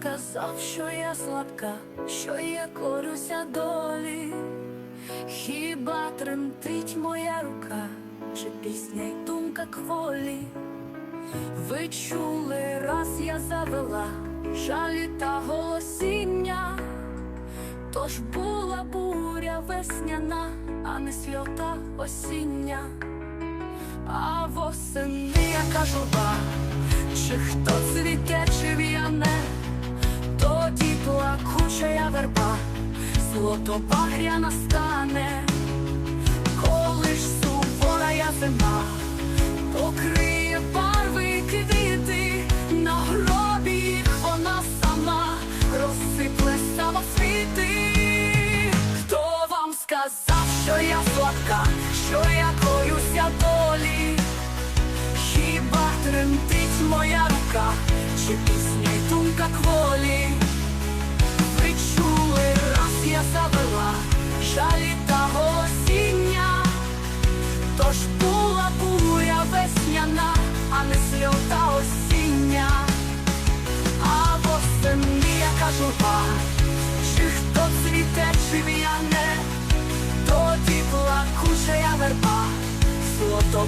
сказав, що я слабка, що я корюся долі. Хіба тремтить моя рука, чи пісня й думка кволі? Ви чули, раз я завела жалі та голосіння, тож була буря весняна, а не сльота осіння. А восени яка журба, чи хто цвіте, чи злото багря настане, коли ж сувора я зима, покриє барви квіти, на гробі вона сама розсипле самоцвіти. Хто вам сказав, що я слабка, що я коюся долі? Хіба тремтить моя рука, чи пісня й думка кволі? Жалі та осіння, тож була буря весняна, а не сльота осіння, а восени яка чи хто цвіте, чи в'яне, тоді плакуча верба, злото